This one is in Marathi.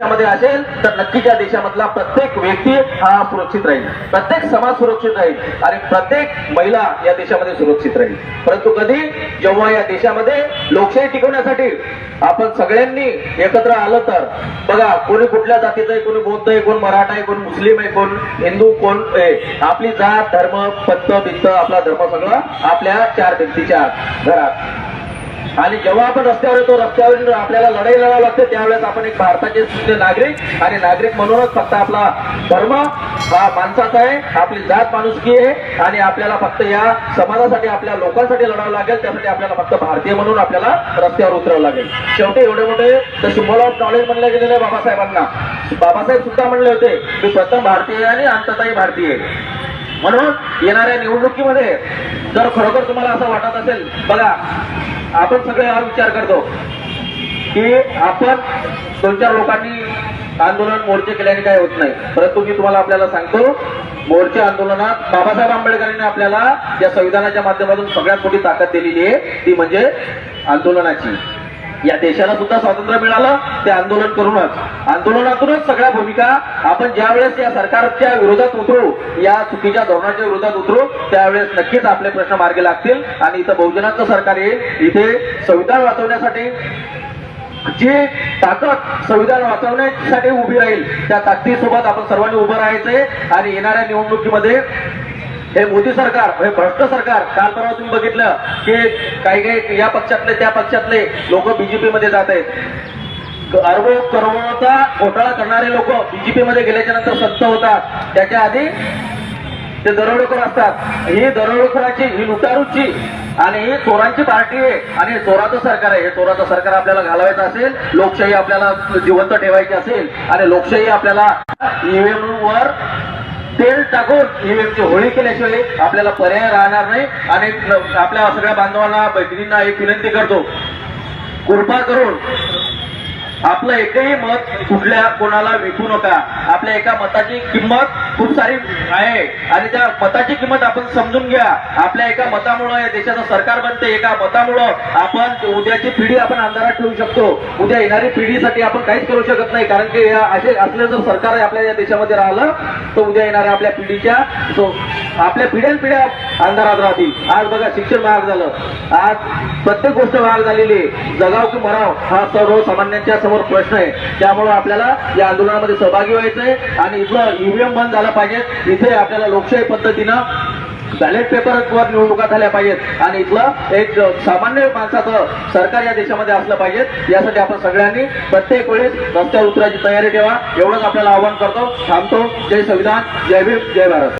देशामध्ये असेल तर नक्कीच या देशामधला प्रत्येक व्यक्ती हा सुरक्षित राहील. प्रत्येक समाज सुरक्षित राहील आणि प्रत्येक महिला या देशामध्ये सुरक्षित राहील. परंतु कधी? जेव्हा या देशामध्ये लोकशाही टिकवण्यासाठी आपण सगळ्यांनी एकत्र आलं तर. बघा कोणी कुठल्या जातीचं आहे कोणी बौद्ध आहे कोण मराठा आहे कोण मुस्लिम आहे कोण हिंदू कोण आहे आपली जात धर्म पत्त बित्त आपला धर्म सगळं आपल्या चार व्यक्तीच्या घरात. आणि जेव्हा आपण रस्त्यावर येतो रस्त्यावर आपल्याला लढाई लढावं लागते त्यावेळेस आपण एक भारताचे सुद्धा नागरिक आणि नागरिक म्हणूनच फक्त आपला धर्म हा माणसाचा आहे आपली जात माणुसकी आहे आणि आपल्याला फक्त या समाजासाठी आपल्या लोकांसाठी लढावं लागेल त्यासाठी आपल्याला फक्त भारतीय म्हणून आपल्याला रस्त्यावर उतरावं लागेल. शेवटी एवढे मोठे तर सिम्बॉल ऑफ नॉलेज म्हणले गेलेले आहे बाबासाहेबांना. बाबासाहेब सुद्धा म्हणले होते की प्रथम भारतीय आणि अंतताही भारतीय म्हणून येणाऱ्या निवडणुकीमध्ये जर खरोखर तुम्हाला असं वाटत असेल बघा आपण सगळे हा विचार करतो की आपण दोन चार लोकांनी आंदोलन मोर्चे केल्याने काय होत नाही. परंतु मी तुम्हाला आपल्याला सांगतो मोर्चे आंदोलनात बाबासाहेब आंबेडकरांनी आपल्याला या संविधानाच्या माध्यमातून सगळ्यात मोठी ताकद दिलेली आहे ती म्हणजे आंदोलनाची. या देशाला सुद्धा स्वातंत्र्य मिळालं ते आंदोलन करूनच. आंदोलनातूनच सगळ्या भूमिका आपण ज्यावेळेस या सरकारच्या विरोधात उतरू या चुकीच्या धोरणाच्या विरोधात उतरू त्यावेळेस नक्कीच आपले प्रश्न मार्गी लागतील आणि इथं बहुजनाचं सरकार येईल. इथे संविधान वाचवण्यासाठी जी ताकद संविधान वाचवण्यासाठी उभी राहील त्या ताकदीसोबत आपण सर्वांनी उभं राहायचंय आणि येणाऱ्या निवडणुकीमध्ये हे मोदी सरकार हे भ्रष्ट सरकार काल परवा तुम्ही बघितलं की काही काही या पक्षातले त्या पक्षातले लोक बीजेपी मध्ये जात आहेत. अर्व सर्वचा घोटाळा करणारे लोक बीजेपी मध्ये गेल्याच्यानंतर सत्त होतात. त्याच्या आधी ते दरोडेखोर असतात. ही दरोडेखोराची ही लुटारूची आणि ही चोरांची पार्टी आहे. आणि चोराचं सरकार आहे. हे चोराचं सरकार आपल्याला घालवायचं असेल लोकशाही आपल्याला जिवंत ठेवायची असेल आणि लोकशाही आपल्याला ईव्हीएम वर तेल टाकून ईव्हीएमची होळी केल्याशिवाय आपल्याला पर्याय राहणार नाही. आणि आपल्या सगळ्या बांधवांना भगिनींना एक विनंती करतो. कृपा करून आपलं एकही मत कुठल्या कोणाला विकू नका. आपल्या एका मताची किंमत खूप सारी आहे. आणि त्या मताची किंमत आपण समजून घ्या. आपल्या एका मतामुळं या देशाचं सरकार बनते एका मतामुळं आपण उद्याची पिढी आपण अंधारात ठेवू शकतो. उद्या येणारी पिढीसाठी आपण काहीच करू शकत नाही. कारण की असे असले जर सरकार आपल्या या देशामध्ये राहिलं तर उद्या येणाऱ्या आपल्या पिढीच्या आपल्या पिढ्यान पिढ्या अंधारात राहतील. आज बघा शिक्षण महाग झालं. आज प्रत्येक गोष्ट महाग झालेली आहे. जगाव की मराव हा सर्वसामान्यांच्या समोर प्रश्न आहे. त्यामुळे आपल्याला या आंदोलनामध्ये सहभागी व्हायचंय. आणि इथलं ईव्हीएम बंद झालं पाहिजे इथे आपल्याला लोकशाही पद्धतीनं बॅलेट पेपरवर निवडणुका झाल्या पाहिजेत. आणि इथलं एक सामान्य माणसाचं सरकार या देशामध्ये असलं पाहिजे यासाठी आपण सगळ्यांनी प्रत्येक वेळेस रस्त्यावर उतरायची तयारी ठेवा. एवढंच आपल्याला आवाहन करतो. थांबतो. जय संविधान. जय भीम. जय भारत.